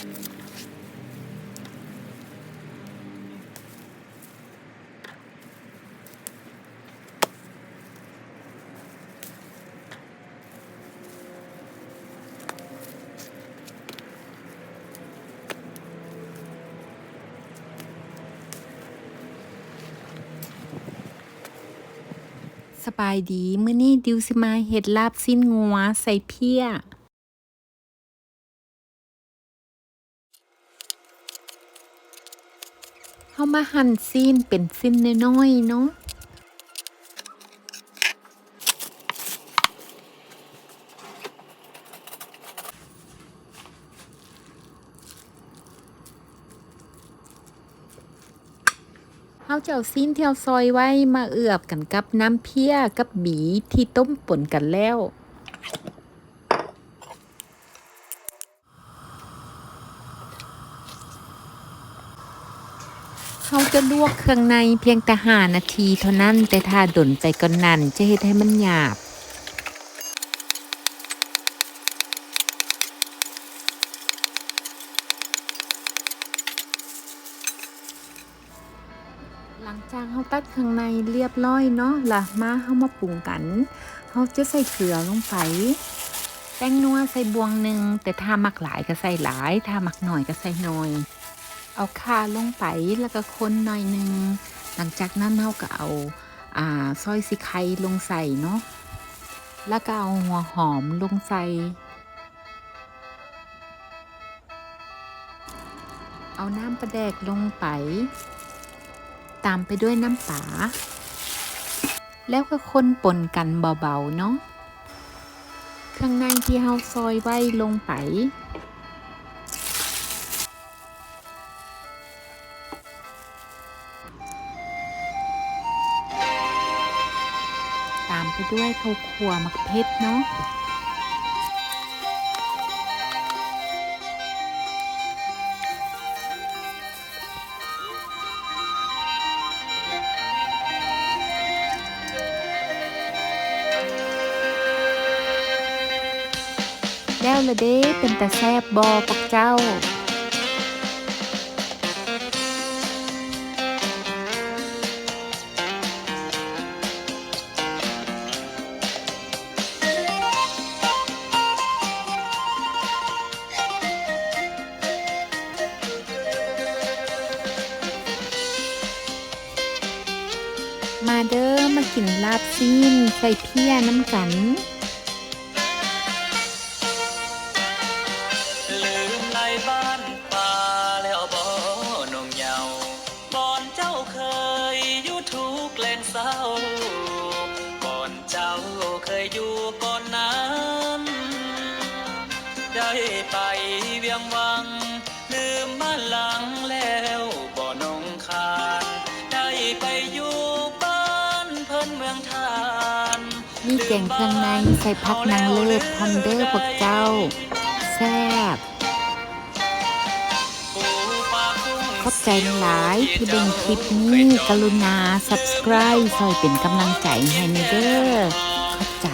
สบายดี มื้อนี้ดิวสิมาเห็ดลาบสิ้นงัวใส่เพี้ย เฮามาหั่นซีนเป็นสิ้นน้อยๆเนาะเฮาจะเอาซีนที่เราซอยไว้มาเอือบกันกับน้ำเพี้ยกับบีที่ต้มป่นกันแล้ว เขาจะลวกเครื่องในเพียงแต่ห้านาทีเท่านั้นแต่ถ้าดนไปก็นานจะเฮ็ดให้มันหยาบหลังจากเขาตัดข้างในเรียบร้อยเนาะล่ะมาเขามาปรุงกันเขาจะใส่เกลือลงไปแป้งนัวใส่บวงหนึ่งแต่ถ้ามักหลายก็ใส่หลาย ถ้ามักหน่อยก็ใส่หน้อย เอาข่าลงไปแล้วก็คนหน่อยหนึ่งหลังจากนั้นเขาก็เอาอ่าซอยสิไข่ลงใส่เนาะ แล้วก็เอาหัวหอมลงใส่ เอาน้ำปลาแดกลงไป ตามไปด้วยน้ำปลา แล้วก็คนปนกันเบาๆเนาะ ข้างในที่เฮาซอยไว้ลงไป ไปด้วยข้าวคั่วมักเพชรเนาะแล้วละเด้เป็นตาแซบบอพวกเจ้า มาเด้อมากินลาบซีนใส่เพี้ยน้ำกันลืมในบ้านป่าแล้วบ่นงเยาก่อนเจ้าเคยอยู่ทุกข์แลงเศร้าก่อนเจ้าเคยอยู่ก่อนนั้นได้ไปเวียงวัง ลืมบ้านหลังแล้ว นเพิ่นเมืองทานมีแกงเครื่องในใส่ผักนางเลิศพร้อมเด้อพวกเจ้า แซ่บขอบใจหลายที่เบ่งคลิปนี้กรุณา subscribe ซอยเป็นกำลังใจให้ในเด้อขอบใจ